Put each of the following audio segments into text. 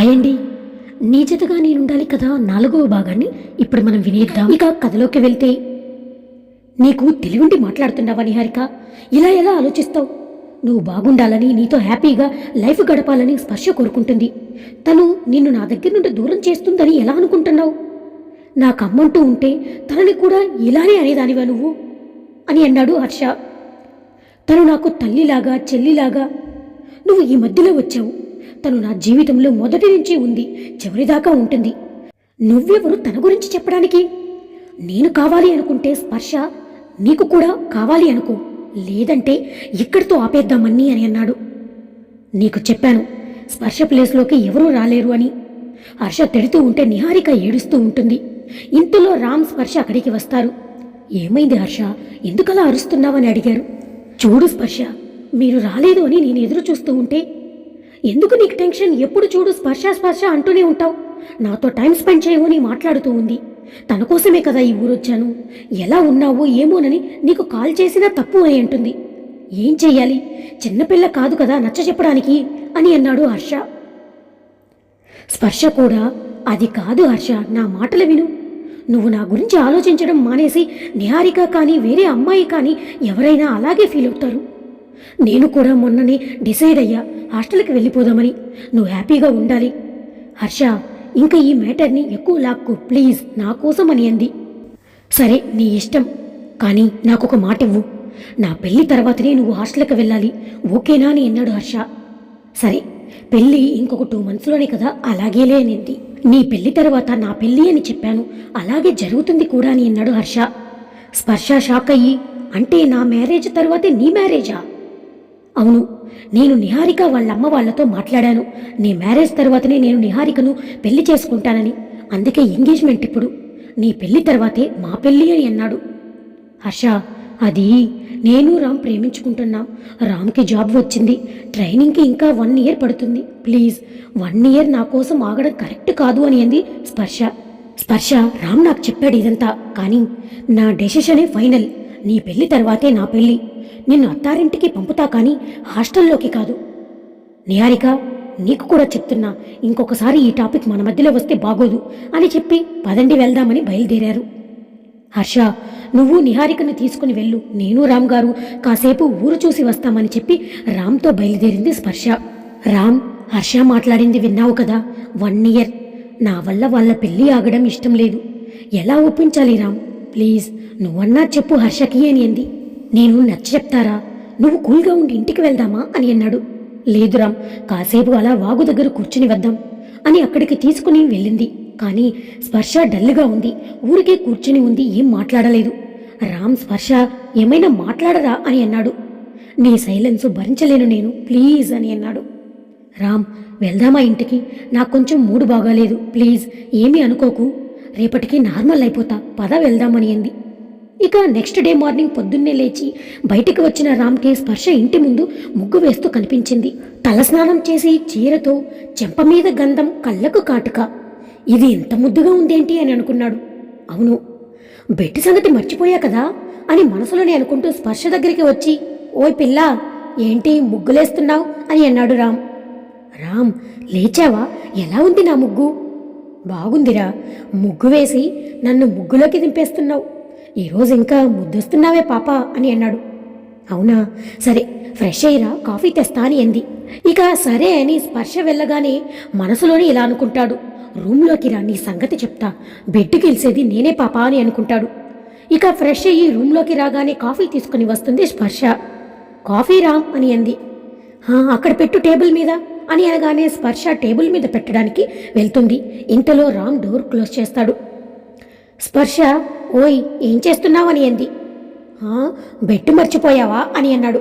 Hi అండి నీ జతగా నేనుండాలి కదా నాలుగవ భాగాన్ని? ఇప్పుడు మనం వినేద్దాం. ఇక కథలోకి వెళ్తే నీకు తెలివిండి మాట్లాడుతున్నావా నిహారిక? ఇలా ఎలా ఆలోచిస్తావు? నువ్వు బాగుండాలని నీతో హ్యాపీగా లైఫ్ గడపాలని స్పర్శ కోరుకుంటుంది. తను నిన్ను నా దగ్గర నుండి దూరం చేస్తుందని ఎలా అనుకుంటున్నావు? నాకు అమ్మంటూ ఉంటే తనని కూడా ఇలానే అనేదానివా నువ్వు? అని అన్నాడు హర్ష. తను నాకు తల్లిలాగా చెల్లిలాగా నువ్వు ఈ మధ్యలో వచ్చావు. తను నా జీవితంలో మొదటి నుంచి ఉంది చివరిదాకా ఉంటుంది. నువ్వెవరు తన గురించి చెప్పడానికి? నేను కావాలి అనుకుంటే స్పర్శ నీకు కూడా కావాలి అనుకో లేదంటే ఇక్కడితో ఆపేద్దామని అని అన్నాడు. నీకు చెప్పాను స్పర్శ ప్లేస్లోకి ఎవరూ రాలేరు అని. హర్ష తిడుతూ ఉంటే నిహారిక ఏడుస్తూ ఉంటుంది. ఇంతలో రామ్ స్పర్శ అక్కడికి వస్తారు. ఏమైంది హర్ష? ఎందుకలా అరుస్తున్నావని అడిగారు. చూడు స్పర్శ మీరు రాలేదు అని నేను ఎదురు చూస్తూ ఉంటే ఎందుకు నీకు టెన్షన్? ఎప్పుడు చూడు స్పర్శ స్పర్శ అంటూనే ఉంటావు. నాతో టైం స్పెండ్ చేయవు అని మాట్లాడుతూ ఉంది. తన కోసమే కదా ఈ ఊరొచ్చాను. ఎలా ఉన్నావో ఏమోనని నీకు కాల్ చేసినా తప్పు అని అంటుంది. ఏం చెయ్యాలి? చిన్నపిల్ల కాదు కదా నచ్చ చెప్పడానికి అని అన్నాడు హర్ష. స్పర్శ కూడా అది కాదు హర్ష నా మాటలు విను. నువ్వు నా గురించి ఆలోచించడం మానేసి నిహారిక కానీ వేరే అమ్మాయి కానీ ఎవరైనా అలాగే ఫీల్ అవుతారు నేను కూడా మొన్ననే డిసైడ్ అయ్యా హాస్టల్కి వెళ్ళిపోదామని. నువ్వు హ్యాపీగా ఉండాలి. హర్ష ఇంకా ఈ మ్యాటర్ని ఎక్కువ లాక్కు ప్లీజ్ నా కోసం అని అంది. సరే నీ ఇష్టం. కానీ నాకు ఒక మాట ఇవ్వు నా పెళ్ళి తర్వాతనే నువ్వు హాస్టల్కి వెళ్ళాలి. ఓకేనా అని అన్నాడు హర్ష. సరే పెళ్ళి ఇంకొక టూ మంత్స్లోనే కదా అలాగేలే అనింది నీ పెళ్ళి తర్వాత నా పెళ్ళి అని చెప్పాను. అలాగే జరుగుతుంది కూడా అని అన్నాడు హర్ష. స్పర్శ షాక్ అయ్యి అంటే నా మ్యారేజ్ తర్వాతే నీ మ్యారేజా? అవును నేను నిహారిక వాళ్ళ అమ్మ వాళ్ళతో మాట్లాడాను. నీ మ్యారేజ్ తర్వాతనే నేను నిహారికను పెళ్ళి చేసుకుంటానని. అందుకే ఎంగేజ్మెంట్ ఇప్పుడు. నీ పెళ్ళి తర్వాతే మా పెళ్ళి అని అన్నాడు. హర్ష అది నేను రామ్ ప్రేమించుకుంటున్నాం. రామ్కి జాబ్ వచ్చింది. ట్రైనింగ్కి ఇంకా వన్ ఇయర్ పడుతుంది. ప్లీజ్ వన్ ఇయర్ నా కోసం ఆగడం కరెక్ట్ కాదు అని అంది స్పర్శ. స్పర్శ రామ్ నాకు చెప్పాడు ఇదంతా. కానీ నా డెసిషనే ఫైనల్. నీ పెళ్ళి తర్వాతే నా పెళ్ళి. నిన్ను అత్తారింటికి పంపుతా కానీ హాస్టల్లోకి కాదు. నిహారిక నీకు కూడా చెప్తున్నా ఇంకొకసారి ఈ టాపిక్ మన మధ్యలో వస్తే బాగోదు అని చెప్పి పదండి వెళ్దామని బయలుదేరారు. హర్ష నువ్వు నిహారికను తీసుకుని వెళ్ళు. నేను రామ్ గారు కాసేపు ఊరు చూసి వస్తామని చెప్పి రామ్తో బయలుదేరింది స్పర్శ. రామ్ హర్ష మాట్లాడింది విన్నావు కదా? One year. నా వల్ల వాళ్ళ పెళ్ళి ఆగడం ఇష్టం లేదు. ఎలా ఒప్పించాలి రామ్? ప్లీజ్ నువ్వన్నా చెప్పు హర్షకి అని అంది. నేను నచ్చ చెప్తారా? నువ్వు కూల్గా ఉండి ఇంటికి వెళ్దామా అని అన్నాడు. లేదురామ్ కాసేపు అలా వాగు దగ్గర కూర్చుని వద్దాం అని అక్కడికి తీసుకుని వెళ్ళింది. కానీ స్పర్శ డల్గా ఉంది. ఊరికే కూర్చుని ఉంది ఏం మాట్లాడలేదు. రామ్ స్పర్శ ఏమైనా మాట్లాడరా అని అన్నాడు. నీ సైలెన్స్ భరించలేను నేను ప్లీజ్ అని అన్నాడు. రామ్ వెళ్దామా ఇంటికి? నాకు కొంచెం మూడు బాగాలేదు ప్లీజ్ ఏమీ అనుకోకు. రేపటికి నార్మల్ అయిపోతా పద వెళ్దామని అంది. ఇక నెక్స్ట్ డే మార్నింగ్ పొద్దున్నే లేచి బయటికి వచ్చిన రామ్కి స్పర్శ ఇంటి ముందు ముగ్గు వేస్తూ కనిపించింది. తలస్నానం చేసి చీరతో చెంప మీద గంధం కళ్ళకు కాటుక. ఇది ఎంత ముద్దుగా ఉందేంటి అని అనుకున్నాడు. అవును బెట్టి సంగతి మర్చిపోయా కదా అని మనసులోనే అనుకుంటూ స్పర్శ దగ్గరికి వచ్చి ఓయ్ పిల్ల ఏంటి ముగ్గులేస్తున్నావు అని అన్నాడు రామ్. రామ్ లేచావా? ఎలా ఉంది నా ముగ్గు? బాగుందిరా ముగ్గు వేసి నన్ను ముగ్గులోకి దింపేస్తున్నావు. ఈరోజు ఇంకా ముద్దొస్తున్నావే పాప అని అన్నాడు. అవునా? సరే ఫ్రెష్ అయ్యిరా కాఫీ తెస్తా అని అంది. ఇక సరే అని స్పర్శ వెళ్ళగానే మనసులోనే ఇలా అనుకుంటాడు. రూమ్లోకి రా నీ సంగతి చెప్తా. బెడ్కి వెలిసేది నేనే పాప అని అనుకుంటాడు. ఇక ఫ్రెష్ అయ్యి రూమ్లోకి రాగానే కాఫీ తీసుకుని వస్తుంది స్పర్శ. కాఫీ రామ్ అని అంది. అక్కడ పెట్టు టేబుల్ మీద అని అనగానే స్పర్శ టేబుల్ మీద పెట్టడానికి వెళ్తుంది. ఇంతలో రామ్ డోర్ క్లోజ్ చేస్తాడు. స్పర్శ ఓయ్ ఏం చేస్తున్నావని అంది. "ఆ, బెట్టు మర్చిపోయావా? అని అన్నాడు.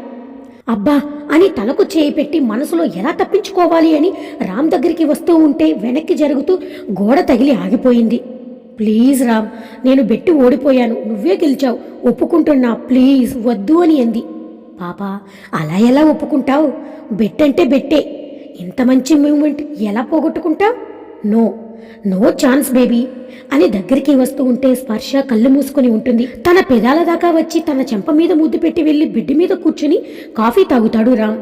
అబ్బా అని తలకు చేయి పెట్టి మనసులో ఎలా తప్పించుకోవాలి అని రామ్ దగ్గరికి వస్తూ ఉంటే వెనక్కి జరుగుతూ గోడ తగిలి ఆగిపోయింది. ప్లీజ్ రామ్ నేను బెట్టి ఓడిపోయాను. నువ్వే గెలిచావు. ఒప్పుకుంటున్నా. ప్లీజ్ వద్దు అని అంది. పాపా అలా ఎలా ఒప్పుకుంటావు? బెట్టంటే బెట్టే. ఇంత మంచి మూమెంట్ ఎలా పోగొట్టుకుంటావు? నో. నో ఛాన్స్ బేబీ అని దగ్గరికి వస్తూ ఉంటే స్పర్శ కళ్ళు మూసుకొని ఉంటుంది. తన పెదాల దాకా వచ్చి తన చెంప మీద ముద్దు పెట్టి వెళ్ళి బిడ్డ మీద కూర్చుని కాఫీ తాగుతాడు రామ్.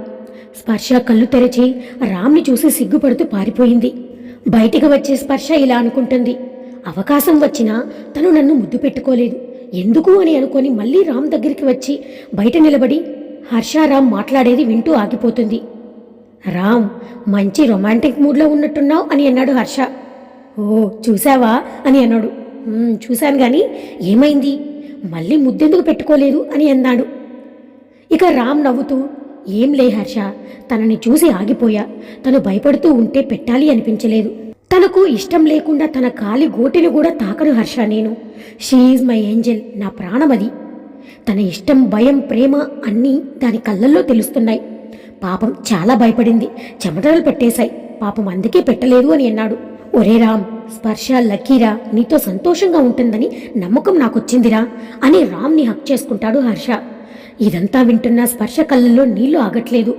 స్పర్శ కళ్ళు తెరిచి రామ్ని చూసి సిగ్గుపడుతూ పారిపోయింది. బయటికి వచ్చే స్పర్శ ఇలా అనుకుంటుంది. అవకాశం వచ్చినా తను నన్ను ముద్దు పెట్టుకోలేదు. ఎందుకు అని అనుకొని మళ్ళీ రామ్ దగ్గరికి వచ్చి బయట నిలబడి హర్షారామ్ మాట్లాడేది వింటూ ఆగిపోతుంది. రామ్ మంచి రొమాంటిక్ మూడ్లో ఉన్నట్టున్నావు అని అన్నాడు హర్ష. ఓ చూసావా అని అన్నాడు. చూశాను గాని ఏమైంది? మళ్ళీ ముద్దెందుకు పెట్టుకోలేదు అని అన్నాడు. ఇక రామ్ నవ్వుతూ ఏం లే హర్ష తనని చూసి ఆగిపోయా. తను భయపడుతూ ఉంటే పెట్టాలి అనిపించలేదు. తనకు ఇష్టం లేకుండా తన కాలి గోటిని కూడా తాకను హర్ష నేను. షీఈ్ మై ఏంజల్ నా ప్రాణం అది. తన ఇష్టం భయం ప్రేమ అన్నీ దాని కళ్ళల్లో తెలుస్తున్నాయి. పాపం చాలా భయపడింది. చెమటలు పెట్టేశాయి. పాపం అందుకే పెట్టలేదు అని అన్నాడు. ఒరే రామ్ స్పర్శ లక్కీరా నీతో సంతోషంగా ఉంటుందని నమ్మకం నాకొచ్చిందిరా అని రామ్ని హక్ చేసుకుంటాడు హర్ష. ఇదంతా వింటున్న స్పర్శ కళ్ళల్లో నీళ్ళు ఆగట్లేదు.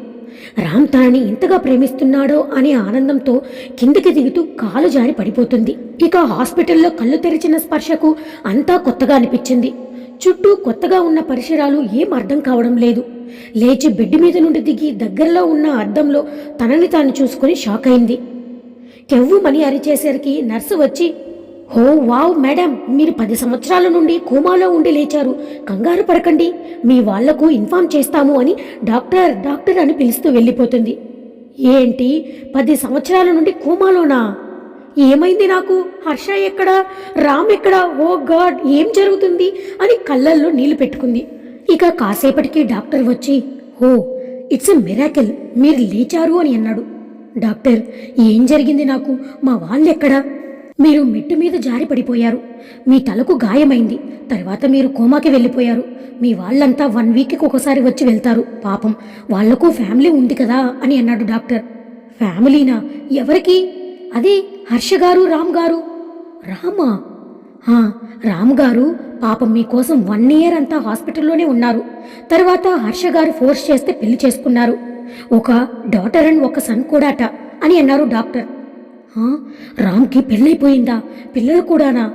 రామ్ తనని ఇంతగా ప్రేమిస్తున్నాడో అనే ఆనందంతో కిందకి దిగుతూ కాలు జారి పడిపోతుంది. ఇక హాస్పిటల్లో కళ్ళు తెరిచిన స్పర్శకు అంతా కొత్తగా అనిపించింది. చుట్టూ కొత్తగా ఉన్న పరిసరాలు ఏం అర్థం కావడం లేదు. లేచి బెడ్ మీద నుండి దిగి దగ్గరలో ఉన్న అద్దంలో తనని తాను చూసుకుని షాక్ అయింది. కెవ్వుమని అరిచేసరికి నర్సు వచ్చి హో వావ్ మేడం మీరు పది సంవత్సరాల నుండి కోమాలో ఉండి లేచారు. కంగారు పడకండి. మీ వాళ్ళకు ఇన్ఫామ్ చేస్తాము అని డాక్టర్ డాక్టర్ అని పిలుస్తూ వెళ్ళిపోతుంది. ఏంటి? పది సంవత్సరాల నుండి కోమాలోనా? ఏమైంది నాకు? హర్ష ఎక్కడా? రామ్ ఎక్కడా? ఓ గాడ్ ఏం జరుగుతుంది? అని కళ్ళల్లో నీళ్ళు పెట్టుకుంది. ఇక కాసేపటికి డాక్టర్ వచ్చి ఓ ఇట్స్ ఎ మిరాకిల్. మీరు లేచారు అని అన్నాడు. డాక్టర్ ఏం జరిగింది నాకు? మా వాళ్ళెక్కడా? మీరు మెట్టు మీద జారి పడిపోయారు. మీ తలకు గాయమైంది. తర్వాత మీరు కోమాకి వెళ్ళిపోయారు. మీ వాళ్ళంతా వన్ వీక్కి ఒకసారి వచ్చి వెళ్తారు. పాపం వాళ్ళకు ఫ్యామిలీ ఉంది కదా అని అన్నాడు డాక్టర్. ఫ్యామిలీనా? ఎవరికి? అదే హర్ష గారు రామ్ గారు? రామా? రామ్ గారు పాపం మీకోసం వన్ ఇయర్ అంతా హాస్పిటల్లోనే ఉన్నారు. తర్వాత హర్ష గారు ఫోర్స్ చేస్తే పెళ్ళి చేసుకున్నారు. ఒక డాటర్ అండ్ ఒక సన్ కూడాట అని అన్నారు డాక్టర్. రామ్కి పెళ్ళైపోయిందా? పిల్లలు కూడానా?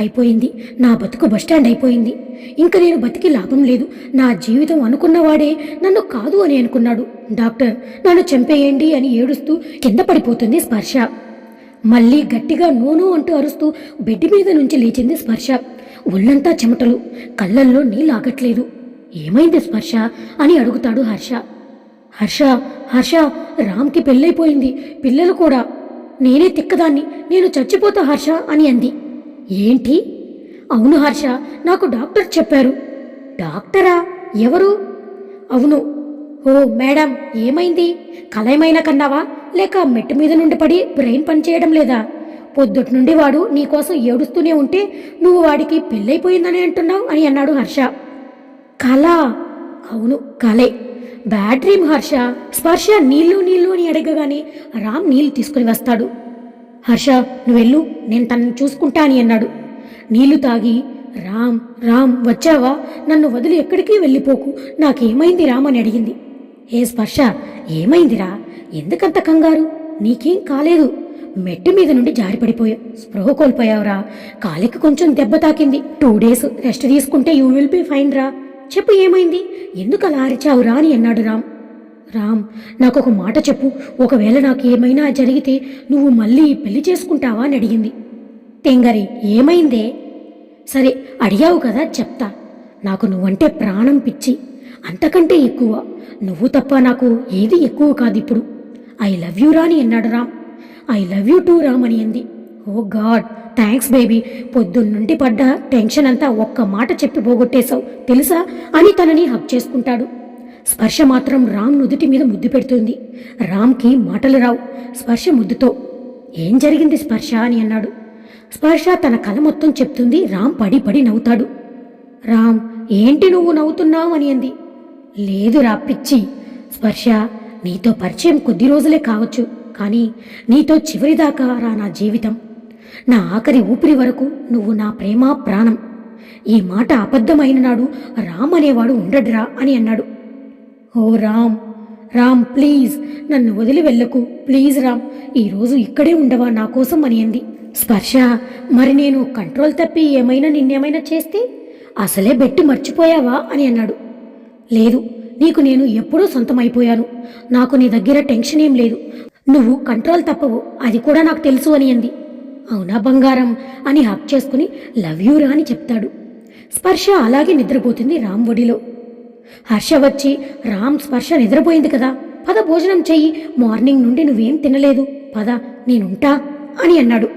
అయిపోయింది. నా బతుకు బస్టాండ్ అయిపోయింది. ఇంక నేను బతికి లాభం లేదు. నా జీవితం అనుకున్నవాడే నన్ను కాదు అని అనుకున్నాడు. డాక్టర్ నన్ను చంపేయండి అని ఏడుస్తూ కింద పడిపోతుంది స్పర్శ. మళ్ళీ గట్టిగా నోను అంటూ అరుస్తూ బెడ్ మీద నుంచి లేచింది స్పర్శ. ఒళ్ళంతా చెమటలు. కళ్ళల్లో నీళ్ళు ఆగట్లేదు. ఏమైంది స్పర్శ? అని అడుగుతాడు హర్ష. హర్ష హర్ష రామ్కి పెళ్ళైపోయింది. పిల్లలు కూడా. నేనే తిక్కదాన్ని. నేను చచ్చిపోతా హర్ష అని అంది. ఏంటి? అవును హర్ష నాకు డాక్టర్ చెప్పారు. డాక్టరా? ఎవరు? అవును. ఓ మేడం ఏమైంది? కలయమైన కన్నావా? లేక మెట్టు మీద నుండి పడి బ్రెయిన్ పనిచేయడం లేదా? పొద్దుటి నుండి వాడు నీకోసం ఏడుస్తూనే ఉంటే నువ్వు వాడికి పెళ్ళైపోయిందని అంటున్నావు అని అన్నాడు హర్ష. కళ. అవును కలే బ్యాడ్ డ్రీమ్ హర్ష స్పర్శ నీళ్ళు నీళ్ళు అని అడగగానే రామ్ నీళ్ళు తీసుకుని వస్తాడు. హర్ష నువ్వెళ్ళు నేను తనను చూసుకుంటా అని అన్నాడు. నీళ్ళు తాగి రామ్ రామ్ వచ్చావా? నన్ను వదిలి ఎక్కడికి వెళ్ళిపోకు. నాకేమైంది రామ్ అని అడిగింది. ఏ స్పర్శ ఏమైందిరా? ఎందుకంత కంగారు? నీకేం కాలేదు. మెట్టు మీద నుండి జారిపడిపోయావు స్పృహ కోల్పోయావురా. కాలికి కొంచెం దెబ్బ తాకింది. టూ డేస్ రెస్ట్ తీసుకుంటే యూ విల్ బి ఫైన్ రా. చెప్పు ఏమైంది? ఎందుకు అలా అరిచావు అని అన్నాడు రామ్. రామ్ నాకు ఒక మాట చెప్పు. ఒకవేళ నాకు ఏమైనా జరిగితే నువ్వు మళ్ళీ పెళ్ళి చేసుకుంటావా అని అడిగింది. తెంగరి ఏమైందే? సరే అడిగావు కదా చెప్తా. నాకు నువ్వంటే ప్రాణం పిచ్చి. అంతకంటే ఎక్కువ. నువ్వు తప్ప నాకు ఏది ఎక్కువ కాదు ఇప్పుడు ఐ లవ్ యూ రా అని అన్నాడు Ram. I love you too Ram అని అంది. Oh oh god thanks baby. పొద్దున్నుండి పడ్డ టెన్షన్ అంతా ఒక్క మాట చెప్పి పోగొట్టేశావు తెలుసా? అని తనని హక్ చేసుకుంటాడు. స్పర్శ మాత్రం రామ్ నుదుటి మీద ముద్దు పెడుతుంది. రామ్కి మాటలు రావు. స్పర్శ ముద్దుతో ఏం జరిగింది స్పర్శ? అని అన్నాడు. స్పర్శ తన కల మొత్తం చెప్తుంది రామ్ పడి పడి నవ్వుతాడు. రామ్ ఏంటి నువ్వు నవ్వుతున్నావు? అని అంది. లేదురా పిచ్చి. స్పర్శ నీతో పరిచయం కొద్ది రోజులే కావచ్చు. కానీ నీతో చివరిదాకా రా నా జీవితం. నా ఆఖరి ఊపిరి వరకు నువ్వు నా ప్రేమ ప్రాణం. ఈ మాట అబద్ధమైన నాడు రామ్ అనేవాడు ఉండడురా అని అన్నాడు. ఓ రామ్ రామ్ ప్లీజ్ నన్ను వదిలి వెళ్ళకు. ప్లీజ్ రామ్ ఈరోజు ఇక్కడే ఉండవా నా కోసం అని అంది. స్పర్శ మరి నేను కంట్రోల్ తప్పి ఏమైనా నిన్నేమైనా చేస్తే అసలే బెట్టి మర్చిపోయావా అని అన్నాడు. లేదు నీకు నేను ఎప్పుడూ సొంతమైపోయాను. నాకు నీ దగ్గర టెన్షన్ ఏం లేదు. నువ్వు కంట్రోల్ తప్పవు అది కూడా నాకు తెలుసు అని అంది. అవునా బంగారం? అని హక్ చేసుకుని లవ్ యూరా అని చెప్తాడు. స్పర్శ అలాగే నిద్రపోతుంది రామ్ ఒడిలో. హర్ష వచ్చి రామ్ స్పర్శ నిద్రపోయింది కదా పద భోజనం చెయ్యి మార్నింగ్ నుండి నువ్వేం తినలేదు పద నేనుంటా అని అన్నాడు.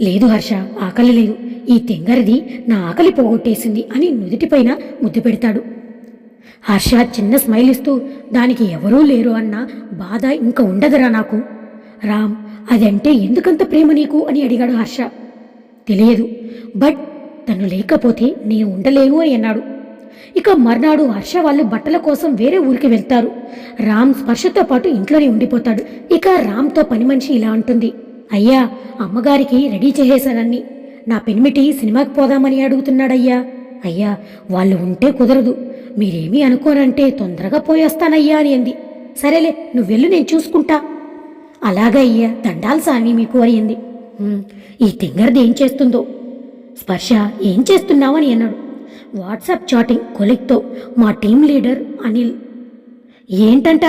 లేదు హర్ష ఆకలి లేదు ఈ తెంగరిది నా ఆకలి పోగొట్టేసింది అని నుదుటిపైన ముద్దు పెడతాడు. హర్ష చిన్న స్మైల్ ఇస్తూ దానికి ఎవరూ లేరు అన్న బాధ ఇంకా ఉండదురా నాకు. రామ్ అదంటే ఎందుకంత ప్రేమ నీకు అని అడిగాడు హర్ష. తెలియదు బట్ తను లేకపోతే నేను ఉండలేను అని అన్నాడు. ఇక మర్నాడు హర్ష వాళ్ళు బట్టల కోసం వేరే ఊరికి వెళ్తారు. రామ్ స్పర్శతో పాటు ఇంట్లోనే ఉండిపోతాడు. ఇక రామ్తో పని మనిషి ఇలా అంటుంది. అయ్యా అమ్మగారికి రెడీ చేసేశానన్ని. నా పెనిమిటి సినిమాకి పోదామని అడుగుతున్నాడయ్యా. అయ్యా వాళ్ళు ఉంటే కుదరదు. మీరేమీ అనుకోనంటే తొందరగా పోయేస్తానయ్యా అని అంది. సరేలే నువ్వు వెళ్ళు నేను చూసుకుంటా. అలాగా అయ్యా దండాలు సామి మీకు అని ఈ టింగర్ది ఏం చేస్తుందో? స్పర్శ ఏం చేస్తున్నావని అన్నాడు. వాట్సాప్ చాటింగ్ కొలిక్తో మా టీం లీడర్ అనిల్. ఏంటంట?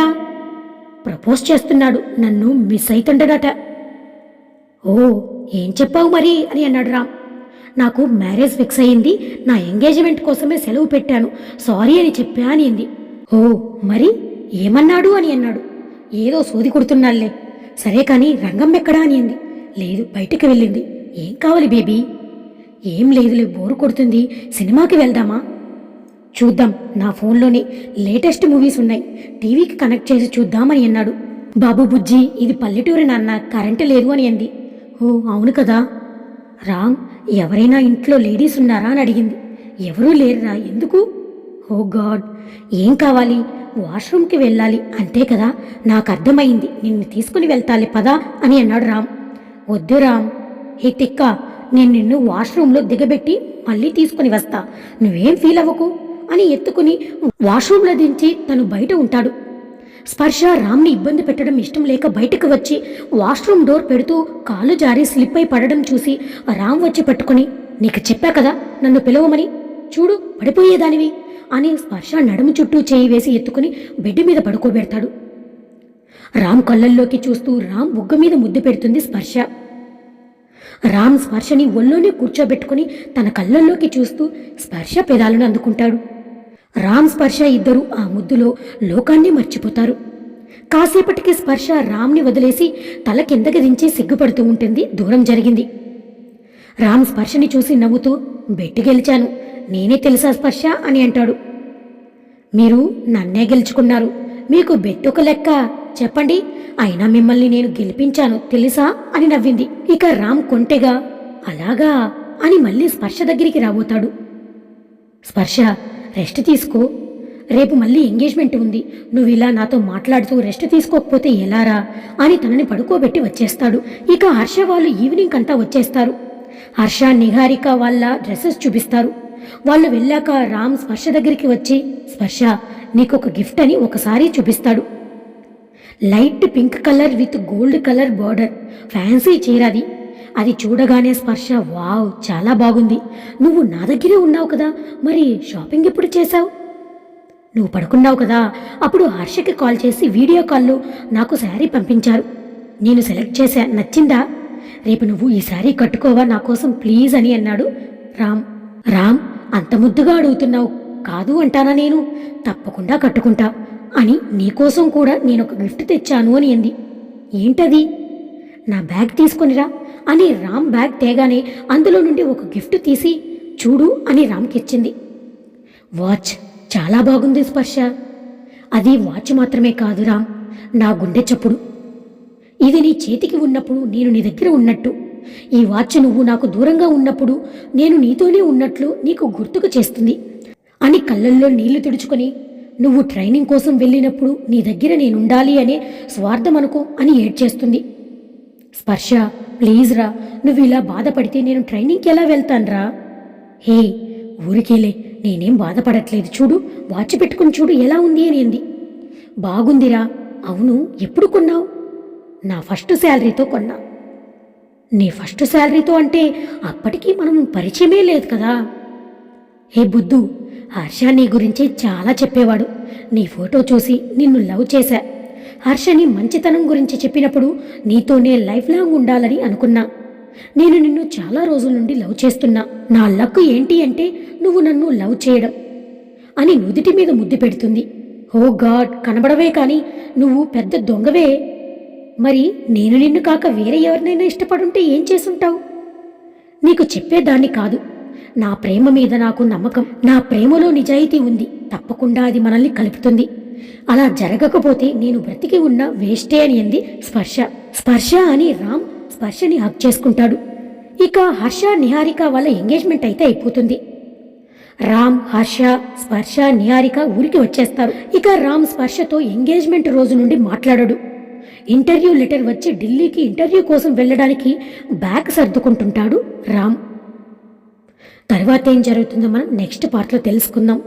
ప్రపోజ్ చేస్తున్నాడు నన్ను మిస్ అవుతుండడట ఓ ఏం చెప్పావు మరి? అని అన్నాడు రామ్. నాకు మ్యారేజ్ ఫిక్స్ అయ్యింది నా ఎంగేజ్మెంట్ కోసమే సెలవు పెట్టాను సారీ అని చెప్పా అని ఓ మరి ఏమన్నాడు అని అన్నాడు. ఏదో సోది కొడుతున్నాళ్ళే సరే కానీ రంగం ఎక్కడా అని అంది. లేదు బయటికి వెళ్ళింది. ఏం కావాలి బేబీ? ఏం లేదులే బోరు కొడుతుంది. సినిమాకి వెళ్దామా? చూద్దాం. నా ఫోన్లోనే లేటెస్ట్ మూవీస్ ఉన్నాయి. టీవీకి కనెక్ట్ చేసి చూద్దామని అన్నాడు. బాబు బుజ్జి ఇది పల్లెటూరి నాన్న కరెంటు లేదు అని అంది. ఓ అవును కదా. రామ్ ఎవరైనా ఇంట్లో లేడీస్ ఉన్నారా అని అడిగింది. ఎవరూ లేరురా ఎందుకు? ఓ గాడ్ ఏం కావాలి? వాష్రూమ్కి వెళ్ళాలి. అంతే కదా? నాకు అర్థమైంది. నిన్ను తీసుకుని వెళ్తాలి పదా అని అన్నాడు రామ్. వద్దు రామ్. హే తిక్క నేను నిన్ను వాష్రూమ్లో దిగబెట్టి మళ్ళీ తీసుకుని వస్తా. నువ్వేం ఫీల్ అవ్వకు? అని ఎత్తుకుని వాష్రూమ్లో దించి తను బయట ఉంటాడు. స్పర్శ రామ్ని ఇబ్బంది పెట్టడం ఇష్టం లేక బయటకు వచ్చి వాష్రూమ్ డోర్ పెడుతూ కాలు జారి స్లిప్ అయి పడడం చూసి రామ్ వచ్చి పట్టుకుని నీకు చెప్పా కదా నన్ను పిలవమని? చూడు పడిపోయేదానివి. అని స్పర్శ నడుము చుట్టూ చేయి వేసి ఎత్తుకుని బెడ్ మీద పడుకోబెడతాడు. రామ్ కళ్ళల్లోకి చూస్తూ రామ్ బుగ్గ మీద ముద్దు పెడుతుంది స్పర్శ. రామ్ స్పర్శని ఒళ్ళోనే కూర్చోబెట్టుకుని తన కళ్ళల్లోకి చూస్తూ స్పర్శ పెదాలను అందుకుంటాడు. రామ్ స్పర్శ ఇద్దరు ఆ ముద్దులో లోకాన్ని మర్చిపోతారు. కాసేపటికి స్పర్శ రామ్ని వదిలేసి తల కిందకి దించి సిగ్గుపడుతూ ఉంటుంది. దూరం జరిగింది. రామ్ స్పర్శని చూసి నవ్వుతూ బెట్టి గెలిచాను. నేనే తెలుసా స్పర్శ? అని అంటాడు. మీరు నన్నే గెలుచుకున్నారు. మీకు బెట్టుక లెక్క. చెప్పండి. అయినా మిమ్మల్ని నేను గెలిపించాను. తెలుసా? అని నవ్వింది. ఇక రామ్ కొంటెగా అలాగా? అని మళ్ళీ స్పర్శ దగ్గరికి రాబోతాడు. స్పర్శ రెస్ట్ తీసుకో. రేపు మళ్ళీ ఎంగేజ్మెంట్ ఉంది. నువ్వు ఇలా నాతో మాట్లాడుతూ రెస్ట్ తీసుకోకపోతే ఎలారా అని తనని పడుకోబెట్టి వచ్చేస్తాడు. ఇక హర్ష వాళ్ళు ఈవినింగ్ అంతా వచ్చేస్తారు. హర్ష నిహారిక వాళ్ళ డ్రెస్సెస్ చూపిస్తారు. వాళ్ళు వెళ్ళాక రామ్ స్పర్శ దగ్గరికి వచ్చి స్పర్శ నీకు ఒక గిఫ్ట్ అని ఒకసారి చూపిస్తాడు. Light pink colour with gold colour border. Fancy చీర అది. అది చూడగానే స్పర్శ వావ్ చాలా బాగుంది. నువ్వు నా దగ్గరే ఉన్నావు కదా మరి షాపింగ్ ఎప్పుడు చేశావు? నువ్వు పడుకున్నావు కదా అప్పుడు హర్షకి కాల్ చేసి వీడియో కాల్లో నాకు శారీ పంపించారు. నేను సెలెక్ట్ చేశా నచ్చిందా? రేపు నువ్వు ఈ శారీ కట్టుకోవా నా కోసం ప్లీజ్ అని అన్నాడు రామ్. రామ్ అంత ముద్దుగా అడుగుతున్నావు. కాదు అంటానా నేను? తప్పకుండా కట్టుకుంటా అని నీకోసం కూడా నేను ఒక గిఫ్ట్ తెచ్చాను అని అంది. ఏంటది? నా బ్యాగ్ తీసుకొనిరా అని రామ్ బ్యాగ్ తేగానే అందులో నుండి ఒక గిఫ్ట్ తీసి చూడు అని రామ్కి ఇచ్చింది. వాచ్ చాలా బాగుంది స్పర్శ. అది వాచ్ మాత్రమే కాదు రామ్ నా గుండె చప్పుడు. ఇది నీ చేతికి ఉన్నప్పుడు నేను నీ దగ్గర ఉన్నట్టు. ఈ వాచ్ నువ్వు నాకు దూరంగా ఉన్నప్పుడు నేను నీతోనే ఉన్నట్లు నీకు గుర్తుకు చేస్తుంది. అని కళ్ళల్లో నీళ్ళు తుడుచుకొని నువ్వు ట్రైనింగ్ కోసం వెళ్ళినప్పుడు నీ దగ్గర నేనుండాలి అనే స్వార్థం అనుకో అని ఏడ్చేస్తుంది. స్పర్శ ప్లీజ్ రా నువ్వు ఇలా బాధపడితే నేను ట్రైనింగ్కి ఎలా వెళ్తానురా హే ఊరికేలే నేనేం బాధపడట్లేదు చూడు వాచ్ పెట్టుకుని చూడు ఎలా ఉంది అని అంది. బాగుందిరా అవును ఎప్పుడు కొన్నావు? నా ఫస్ట్ శాలరీతో కొన్నా. నీ ఫస్ట్ శాలరీతో అంటే అప్పటికీ మనం పరిచయమే లేదు కదా. హే బుద్ధు హర్ష నీ గురించి చాలా చెప్పేవాడు. నీ ఫోటో చూసి నిన్ను లవ్ చేశా. హర్షని మంచితనం గురించి చెప్పినప్పుడు నీతోనే లైఫ్ లాంగ్ ఉండాలని అనుకున్నా. నేను నిన్ను చాలా రోజుల నుండి లవ్ చేస్తున్నా. నా లక్ ఏంటి అంటే నువ్వు నన్ను లవ్ చేయడం అని నుదుటి మీద ముద్దు పెడుతుంది. ఓ గాడ్ కనబడవే కానీ నువ్వు పెద్ద దొంగవే. మరి నేను నిన్ను కాక వేరే ఎవరినైనా ఇష్టపడుంటే ఏం చేసుంటావు? నీకు చెప్పేదాన్ని కాదు. నా ప్రేమ మీద నాకు నమ్మకం నా ప్రేమలో నిజాయితీ ఉంది. తప్పకుండా అది మనల్ని కలుపుతుంది. అలా జరగకపోతే నేను బ్రతికి ఉన్న వేస్టే అని అంది స్పర్శ. స్పర్శ అని రామ్ స్పర్శని హక్ చేసుకుంటాడు. ఇక హర్ష నిహారిక వాళ్ళ ఎంగేజ్మెంట్ అయితే అయిపోతుంది. రామ్ హర్ష స్పర్శ నిహారిక ఊరికి వచ్చేస్తారు. ఇక రామ్ స్పర్శతో ఎంగేజ్మెంట్ రోజు నుండి మాట్లాడడు. ఇంటర్వ్యూ లెటర్ వచ్చి ఢిల్లీకి ఇంటర్వ్యూ కోసం వెళ్ళడానికి బ్యాగ్ సర్దుకుంటుంటాడు రామ్. తర్వాత ఏం జరుగుతుందో మనం నెక్స్ట్ పార్ట్లో తెలుసుకుందాం.